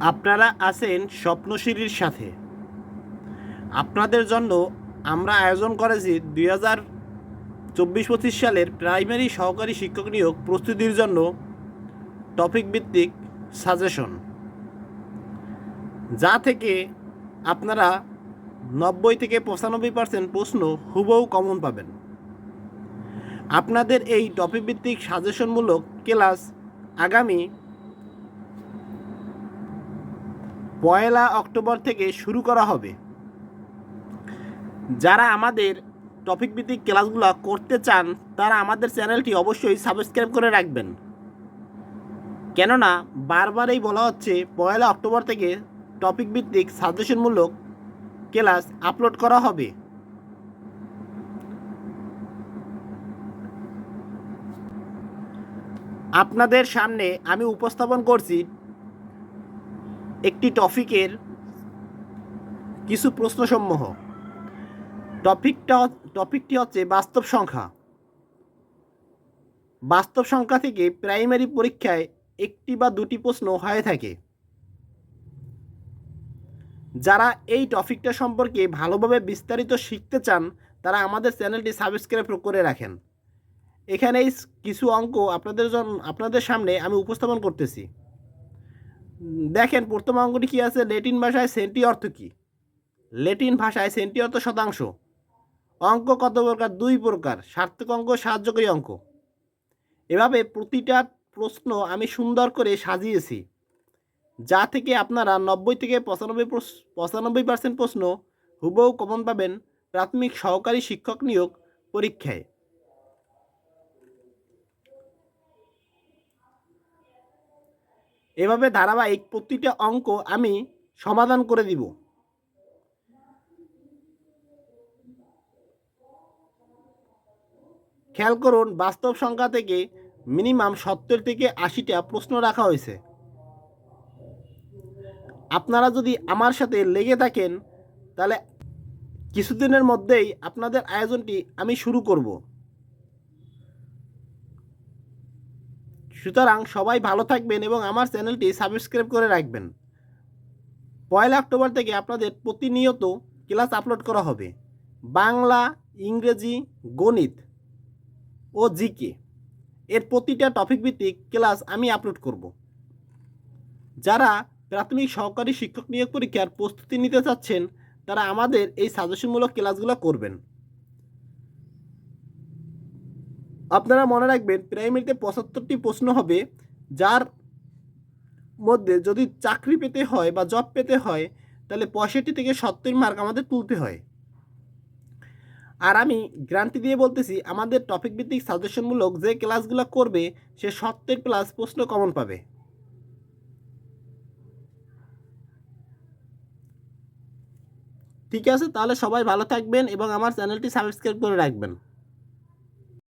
আপনারা আছেন স্বপ্নশিরির সাথে। আপনাদের জন্য আমরা আয়োজন করেছি দুই হাজার চব্বিশ পঁচিশ সালের প্রাইমারি সহকারী শিক্ষক নিয়োগ প্রস্তুতির জন্য টপিক ভিত্তিক সাজেশন। যা থেকে আপনারা নব্বই থেকে পঁচানব্বই পার্সেন্ট প্রশ্ন হুবহু কমন পাবেন। আপনাদের এই টপিক ভিত্তিক সাজেশনমূলক ক্লাস আগামী পয়লা অক্টোবর থেকে শুরু করা হবে। যারা আমাদের টপিক ভিত্তিক ক্লাসগুলো করতে চান, তারা আমাদের চ্যানেলটি অবশ্যই সাবস্ক্রাইব করে রাখবেন। কেননা, বারবারই বলা হচ্ছে, পয়লা অক্টোবর থেকে টপিক ভিত্তিক সাজেশনমূলক ক্লাস আপলোড করা হবে। আপনাদের সামনে আমি উপস্থাপন করছি একটি টপিকের কিছু প্রশ্নসমূহ। টপিকটা টপিকটি হচ্ছে বাস্তব সংখ্যা। বাস্তব সংখ্যা থেকে প্রাইমারি পরীক্ষায় একটি বা দুটি প্রশ্ন হয়ে থাকে। যারা এই টপিকটা সম্পর্কে ভালোভাবে বিস্তারিত শিখতে চান, তারা আমাদের চ্যানেলটি সাবস্ক্রাইব করে রাখেন। এখানে কিছু অঙ্ক আপনাদের জন্য আপনাদের সামনে আমি উপস্থাপন করতেছি। দেখেন, প্রথম অঙ্কটি কী আছে? লেটিন ভাষায় সেন্টি অর্থ কী? লেটিন ভাষায় সেন্টি অর্থ শতাংশ। অঙ্ক কত প্রকার? দুই প্রকার। সার্থক অঙ্ক, সাহায্যকারী অঙ্ক। এভাবে প্রতিটা প্রশ্ন আমি সুন্দর করে সাজিয়েছি, যা থেকে আপনারা নব্বই থেকে পঁচানব্বই পঁচানব্বই পার্সেন্ট প্রশ্ন হুবহু কমন পাবেন প্রাথমিক সহকারী শিক্ষক নিয়োগ পরীক্ষায়। এভাবে ধারাবাহিক প্রতিটা অঙ্ক আমি সমাধান করে দিব। খেয়াল করুন, বাস্তব সংখ্যা থেকে মিনিমাম সত্তর থেকে আশিটা প্রশ্ন রাখা হয়েছে। আপনারা যদি আমার সাথে লেগে থাকেন, তাহলে কিছুদিনের মধ্যেই আপনাদের আয়োজনটি আমি শুরু করব। সুতরাং সবাই ভালো থাকবেন এবং আমার চ্যানেলটি সাবস্ক্রাইব করে রাখবেন। পয়লা অক্টোবর থেকে আপনাদের প্রতিনিয়ত ক্লাস আপলোড করা হবে। বাংলা, ইংরেজি, গণিত ও জিকে। এর প্রতিটা টপিক ভিত্তিক ক্লাস আমি আপলোড করব। যারা প্রাথমিক সহকারী শিক্ষক নিয়োগ পরীক্ষার প্রস্তুতি নিতে চাচ্ছেন, তারা আমাদের এই সাজেশনমূলক ক্লাসগুলো করবেন। আপনারা মনে রাখবেন প্রাইমারিতে পঁচাত্তরটি প্রশ্ন হবে, যার মধ্যে যদি চাকরি পেতে হয় বা জব পেতে হয়, তাহলে পঁয়ষট্টি থেকে সত্তর মার্ক আমাদের তুলতে হয়। আর আমি গ্যারান্টি দিয়ে বলতেছি, আমাদের টপিক ভিত্তিক সাজেশনমূলক যে ক্লাসগুলো করবে, সে সত্তর প্লাস প্রশ্ন কমন পাবে। ঠিক আছে? তাহলে সবাই ভালো থাকবেন এবং আমার চ্যানেলটি সাবস্ক্রাইব করে রাখবেন।